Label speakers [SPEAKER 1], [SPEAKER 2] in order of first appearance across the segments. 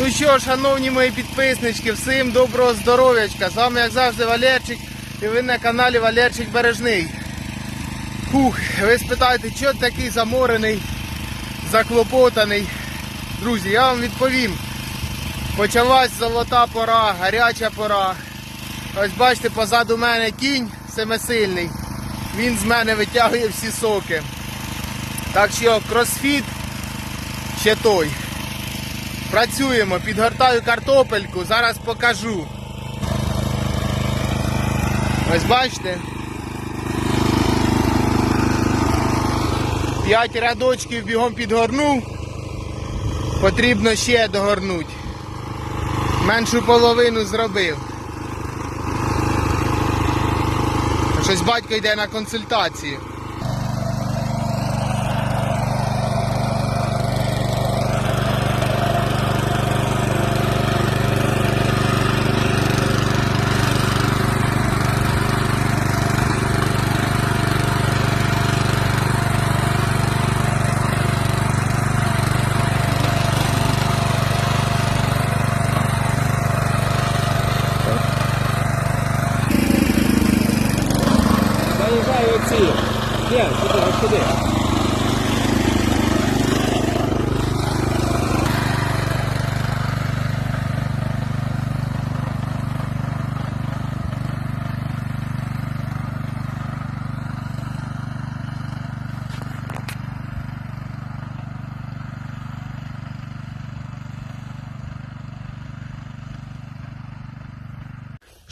[SPEAKER 1] Ну що, шановні мої підписнички, всім доброго здоров'ячка. З вами, як завжди, Валерчик. І ви на каналі Валерчик Бережний. Фух, ви спитаєте, що такий заморений, заклопотаний. Друзі, я вам відповім. Почалась золота пора, гаряча пора. Ось бачите, позаду мене кінь семисильний. Він з мене витягує всі соки. Так що кросфіт ще той. Працюємо, підгортаю картопельку, зараз покажу. Ось бачите. П'ять рядочків бігом підгорнув. Потрібно ще догорнути. Меншу половину зробив. Щось батько йде на консультацію.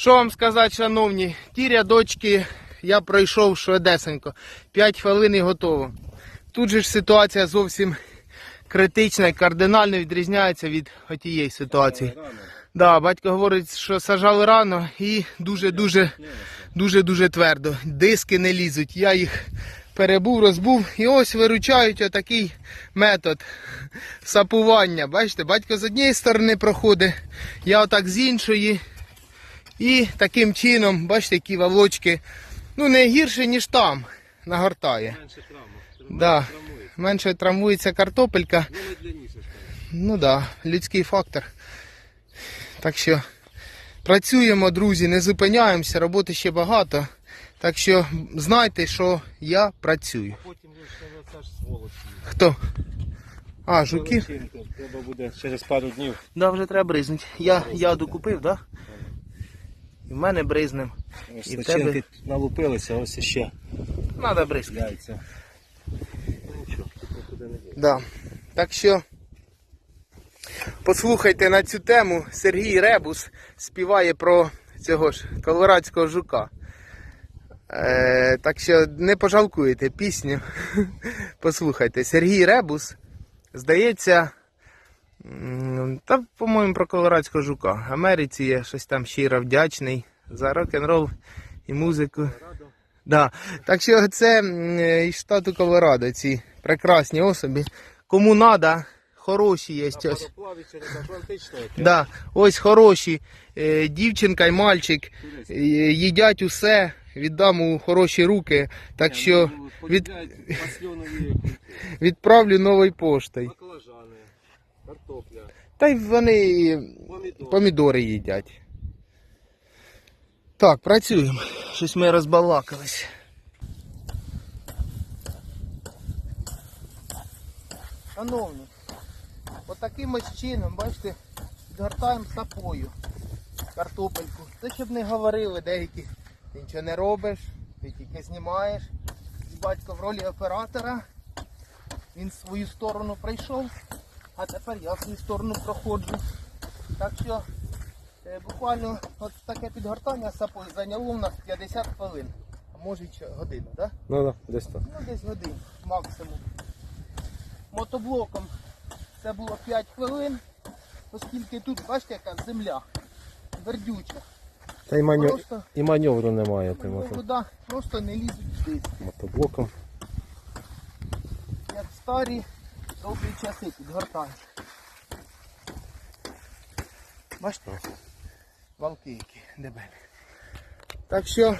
[SPEAKER 1] Що вам сказати, шановні? Ті рядочки я пройшов швидесенько. 5 хвилин і готово. Тут же ж ситуація зовсім критична і кардинально відрізняється від тієї ситуації. Да, батько говорить, що сажали рано і дуже-дуже дуже-дуже твердо. Диски не лізуть. Я їх перебув, розбув. І ось виручають отакий метод сапування. Бачите, батько з однієї сторони проходить, я отак з іншої. І таким чином, бачите, які вавлочки, ну не гірше, ніж там нагортає.
[SPEAKER 2] Менше травма.
[SPEAKER 1] Да. Менше травмується картопелька.
[SPEAKER 2] Длинніше стали.
[SPEAKER 1] Ну да, людський фактор. Так що працюємо, друзі, не зупиняємося, роботи ще багато. Так що знайте, що я працюю.
[SPEAKER 2] Потім ви ж це ж сволочі.
[SPEAKER 1] Хто? А, жуки?
[SPEAKER 2] Треба буде через пару днів.
[SPEAKER 1] Да, вже треба бризнути. Я яду купив, да? І в мене бризнем.
[SPEAKER 2] Ось
[SPEAKER 1] І в тебе?
[SPEAKER 2] налупилися, ось іще
[SPEAKER 1] Надо бризкати.
[SPEAKER 2] яйця. Нічого, нікуди не йде.
[SPEAKER 1] Да. Так що послухайте на цю тему. Сергій Ребус співає про цього ж колорадського жука. Е, так що не пожалкуєте пісню. Послухайте. Сергій Ребус, здається, та, по-моєму, про колорадського жука. В Америці є щось там щиро вдячний за рок-н-рол і музику. Да. Так що це із штату Колорадо, ці прекрасні особи. Кому треба, хороші є. Ось. Да, ось хороші е, дівчинка і мальчик е, їдять усе, віддам у хороші руки. Так що від, відправлю новою поштою.
[SPEAKER 2] Картопля,
[SPEAKER 1] Та й вони
[SPEAKER 2] помідори.
[SPEAKER 1] помідори їдять. Так, працюємо. Щось ми розбалакались. Шановні, отаким ось чином, бачите, підгортаємо сапою картопельку. Це щоб не говорили деякі, ти нічого не робиш, ти тільки знімаєш. І батько в ролі оператора. Він свою сторону пройшов, а тепер я в свою сторону проходжу. Так що е, буквально от таке підгортання сапою зайняло у нас 50 хвилин. А може й ще годину, так? Да?
[SPEAKER 2] Ну, да, десь так.
[SPEAKER 1] Ну, десь годин максимум. Мотоблоком це було 5 хвилин, оскільки тут, бачите, яка земля вердюча.
[SPEAKER 2] Та й, маню...
[SPEAKER 1] Просто
[SPEAKER 2] і маневру немає тим
[SPEAKER 1] вода просто не лізуть в диск.
[SPEAKER 2] мотоблоком.
[SPEAKER 1] Як старі добрі часи підгортають. Бачите? Валки які дебелі. Так що,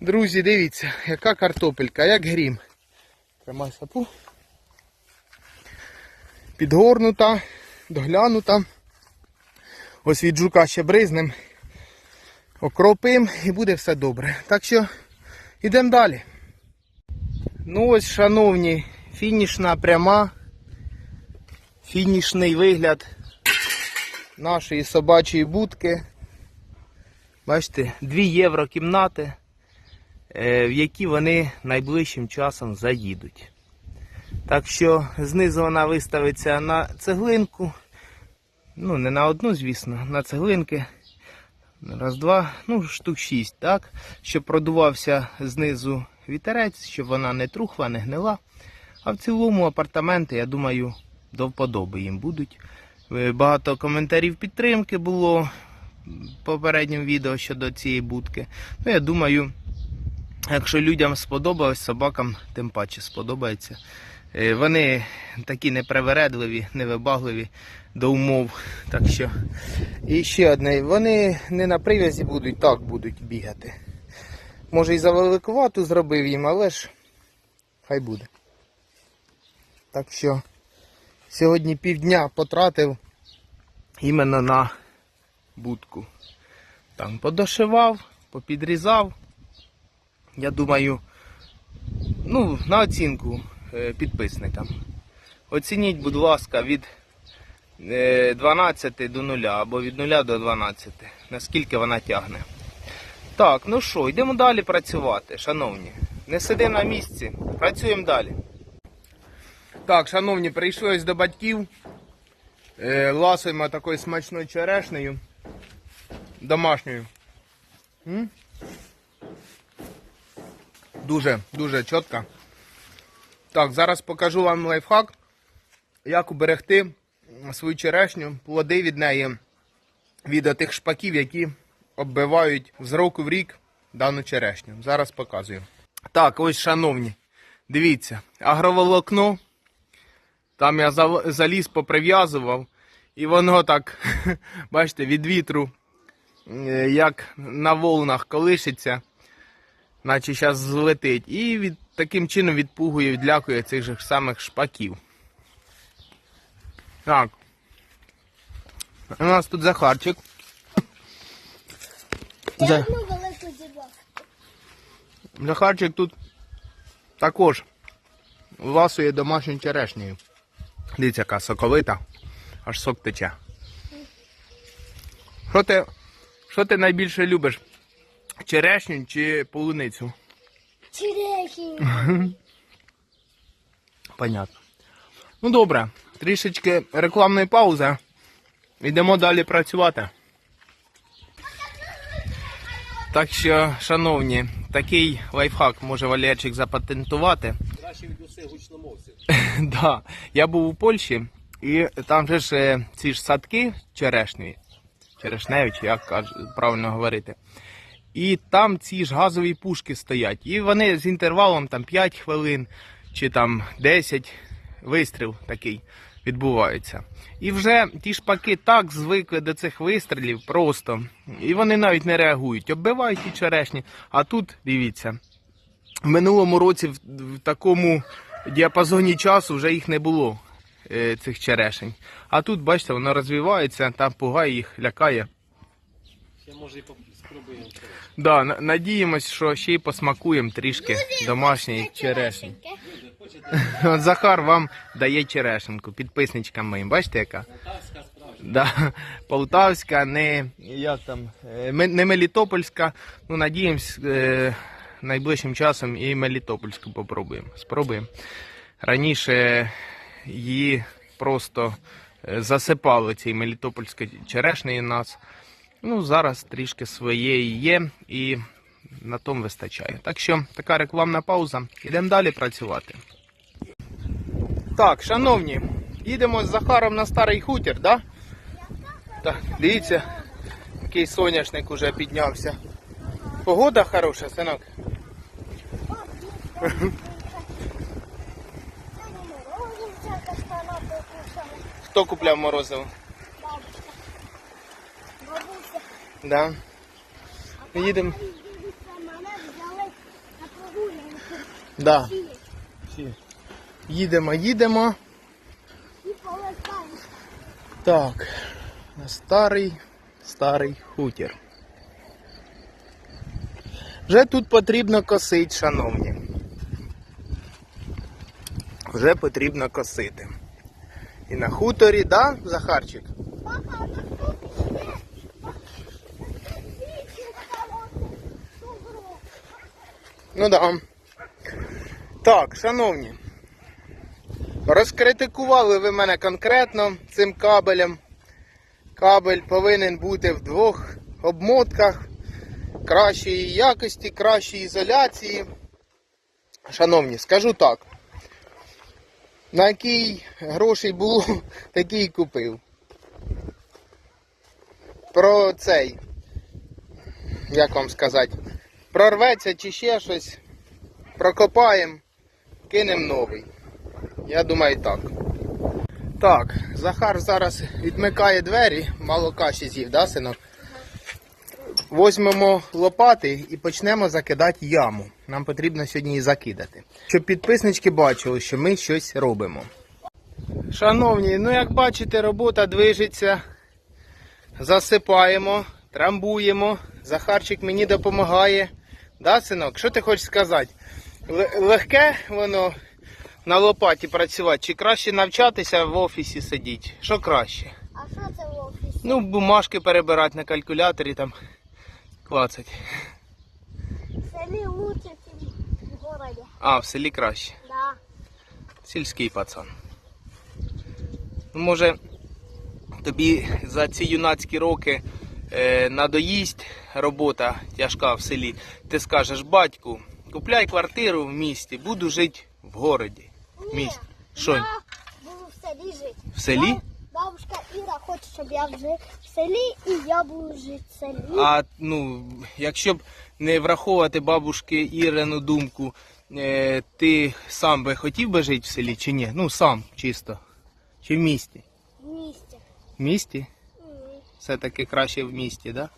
[SPEAKER 1] друзі, дивіться, яка картопелька, як грім. Тримай сапу. Підгорнута. доглянута. Ось від жука ще бризнем. Окропим і буде все добре. Так що йдемо далі. Ну ось, шановні, фінішна пряма. Фінішний вигляд нашої собачої будки. Бачите, 2 євро кімнати, е, в які вони найближчим часом заїдуть. Так що знизу вона виставиться на цеглинку. Ну, не на одну, звісно, на цеглинки. Раз, два, ну, штук шість, так? Щоб продувався знизу вітерець, щоб вона не трухла, не гнила. А в цілому апартаменти, я думаю, до вподоби їм будуть. Е, Багато коментарів підтримки було в попередньому відео щодо цієї будки. Ну, я думаю, якщо людям сподобалось, собакам тим паче сподобається. Е, Вони такі непривередливі, невибагливі до умов. Так що. І ще одне, вони не на прив'язі будуть, так будуть бігати. Може і за великувату зробив їм, але ж хай буде. Так що сьогодні півдня потратив іменно на будку. Там подошивав, попідрізав. Я думаю, ну, на оцінку е, підписникам. Оцініть, будь ласка, від е, 12 до 0 або від 0 до 12, наскільки вона тягне. Так, ну що, йдемо далі працювати, шановні. Не сиди на місці, працюємо далі. Так, шановні, прийшли ось до батьків. Е, ласуємо такою смачною черешнею. Домашньою. Дуже, дуже чітко. Так, зараз покажу вам лайфхак, як уберегти свою черешню, плоди від неї, від тих шпаків, які оббивають з року в рік дану черешню. Зараз показую. Так, ось, шановні, дивіться, агроволокно. Там я заліз, поприв'язував, і воно так, бачите, від вітру, е, як на волнах колишиться, наче зараз злетить. І від, таким чином відпугує, відлякує цих же самих шпаків. Так. У нас тут Захарчик.
[SPEAKER 3] Я
[SPEAKER 1] За-
[SPEAKER 3] одну велику.
[SPEAKER 1] Захарчик тут також ласує домашньою черешнею. Дивіться, яка соковита, аж сок тече. Що ти, що ти найбільше любиш? Черешню чи полуницю?
[SPEAKER 3] Черехи.
[SPEAKER 1] Понятно. Ну добре, трішечки рекламної паузи. Йдемо далі працювати. Так що, шановні, такий лайфхак може Валерчик запатентувати.
[SPEAKER 2] Від усе.
[SPEAKER 1] Да. Я був у Польщі, і там же ж е, ці ж садки черешні, черешневі, чи як правильно говорити. І там ці ж газові пушки стоять. І вони з інтервалом там 5 хвилин чи там 10 вистріл такий відбувається. І вже ті шпаки так звикли до цих вистрілів просто. І вони навіть не реагують, оббивають ті черешні. А тут, дивіться, в минулому році в, в діапазоні часу вже їх не було, е, цих черешень. А тут, бачите, воно розвивається, там пугає їх, лякає.
[SPEAKER 2] Ще може і спробуємо.
[SPEAKER 1] Да, надіємось, що ще й посмакуємо трішки домашньої черешні. От Захар вам дає черешенку, підписничкам моїм. Бачите, яка?
[SPEAKER 2] Полтавська справжня.
[SPEAKER 1] Да, Полтавська, не, як там, е, не Мелітопольська. Ну, надіємось, е, найближчим часом і Мелітопольську попробуємо. Спробуємо. Раніше її просто е, засипали цією Мелітопольською черешнею нас. Ну, зараз трішки своєї є і на тому вистачає. Так що така рекламна пауза. Йдемо далі працювати. Так, шановні, їдемо з Захаром на старий хутір, да? Так, дивіться, який соняшник уже піднявся. Погода хороша, синок. Хто купляв морозиво?
[SPEAKER 3] Бабуся.
[SPEAKER 1] Да. Їдемо. Да. Їдемо, їдемо.
[SPEAKER 3] І.
[SPEAKER 1] Так, старий, старий хутір. Вже тут потрібно косити, шановні. Вже потрібно косити. І на хуторі, да, Захарчик? Ну да. Так, шановні. Розкритикували ви мене конкретно цим кабелем. Кабель повинен бути в двох обмотках кращої якості, кращої ізоляції. Шановні, скажу так. На який грошей було, такий купив. Про цей, як вам сказати, прорветься чи ще щось, прокопаємо, кинемо новий. Я думаю так. Так, Захар зараз відмикає двері, мало каші з'їв, да, синок? Возьмемо лопати і почнемо закидати яму. Нам потрібно сьогодні її закидати. Щоб підписнички бачили, що ми щось робимо. Шановні, ну як бачите, робота движеться. Засипаємо, трамбуємо. Захарчик мені допомагає. Да, синок? Що ти хочеш сказати? Л- легке воно на лопаті працювати, чи краще навчатися в офісі сидіти? Що краще?
[SPEAKER 3] А що це в офісі?
[SPEAKER 1] Ну, бумажки перебирати на калькуляторі там клацать.
[SPEAKER 3] В селі лучше, ніж в городі.
[SPEAKER 1] А, в селі краще.
[SPEAKER 3] Да.
[SPEAKER 1] Сільський пацан. Ну, може, тобі за ці юнацькі роки е, надоїсть робота тяжка в селі. Ти скажеш, батьку, купляй квартиру в місті, буду жити в городі. В місті. Що?
[SPEAKER 3] Я буду в селі жити.
[SPEAKER 1] В селі?
[SPEAKER 3] Бабушка Іра хоче, щоб я жив в селі і я буду жити в селі.
[SPEAKER 1] А ну, якщо б не враховувати бабушки Ірину думку, е, ти сам би хотів би жити в селі чи ні? Ну сам чисто. Чи в місті?
[SPEAKER 3] В місті.
[SPEAKER 1] В місті?
[SPEAKER 3] Ні.
[SPEAKER 1] Все-таки краще в місті, да?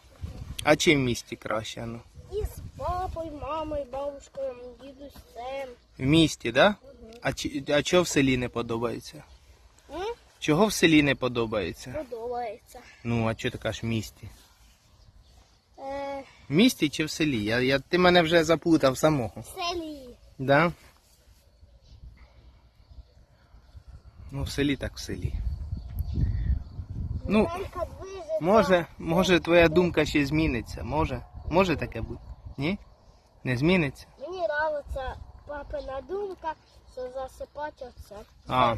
[SPEAKER 1] А чим в місті краще? Ну?
[SPEAKER 3] І з папою, мамою, бабушкою, дідусем.
[SPEAKER 1] В місті, да? А, чи- а чого в селі не подобається? Чого в селі не подобається?
[SPEAKER 3] Подобається.
[SPEAKER 1] Ну, а чого ти кажеш в місті?
[SPEAKER 3] Е,
[SPEAKER 1] В місті чи в селі? Я, я, ти мене вже заплутав самого.
[SPEAKER 3] в селі.
[SPEAKER 1] Да? Ну, в селі так в селі. Ну, може, може твоя думка ще зміниться. Може? Може таке бути? Ні? Не зміниться?
[SPEAKER 3] Мені нравиться папина думка, засипати оце.
[SPEAKER 1] А.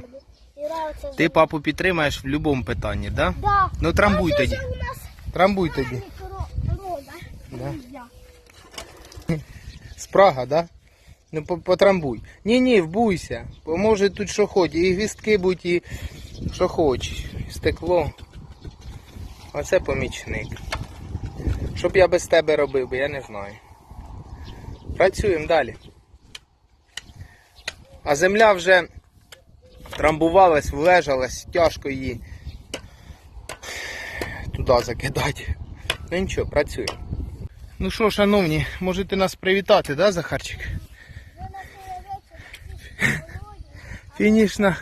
[SPEAKER 3] І
[SPEAKER 1] Ти папу підтримаєш в будь-якому питанні, да?
[SPEAKER 3] Да.
[SPEAKER 1] Ну трамбуй
[SPEAKER 3] а
[SPEAKER 1] тоді.
[SPEAKER 3] ж у нас
[SPEAKER 1] Трамбуй тоді.
[SPEAKER 3] рода.
[SPEAKER 1] Да. Спрага, да? Ну по- потрамбуй. Ні, ні, вбуйся. Бо може тут що хоч, і гвістки будь, і що хочеш. Стекло. Оце помічник. Що б я без тебе робив, би, я не знаю. Працюємо далі. А земля вже трамбувалась, влежалась, тяжко її туди закидати. Ну нічого, працюємо. Ну що, шановні, можете нас привітати, да, Захарчик? Фінішна.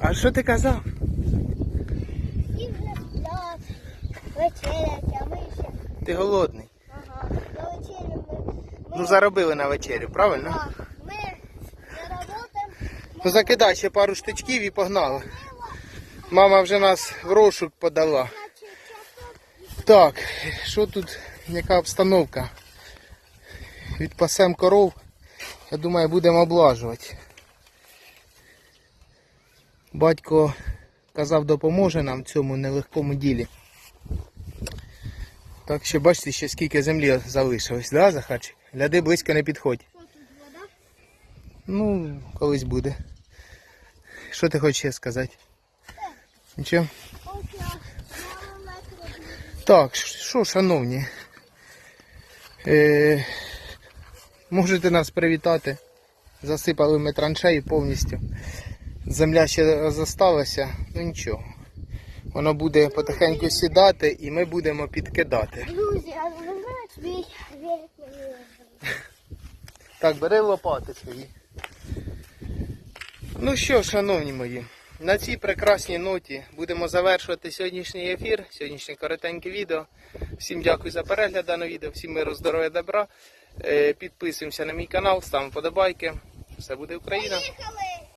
[SPEAKER 1] А що ти казав? Ти голодний.
[SPEAKER 3] Ага. На вечерю ми. ми
[SPEAKER 1] Ну заробили на вечерю, правильно?
[SPEAKER 3] а, ми не работаємо.
[SPEAKER 1] То закидай ще пару штучків і погнали. Мама вже нас в розшук подала. Так, що тут, яка обстановка? Відпасем коров. Я думаю, будемо облажувати. Батько казав, допоможе нам в цьому нелегкому ділі. Так що бачите, ще скільки землі залишилось, да, Захарчик? Гляди, близько не підходь. Ну, колись буде. Що ти хочеш сказати? Нічого? Так, що, шановні? Е, можете нас привітати. Засипали ми траншеї повністю. Земля ще зосталася, ну нічого. Воно буде потихеньку сідати і ми будемо підкидати.
[SPEAKER 3] Друзі, а ви знаєте,
[SPEAKER 1] Так, бери лопати свої. Ну що, шановні мої, На цій прекрасній ноті будемо завершувати сьогоднішній ефір, сьогоднішнє коротеньке відео. Всім дякую за перегляд даного відео, всім миру, здоров'я, добра. Е, Підписуємося на мій канал, ставимо подобайки. Все буде Україна.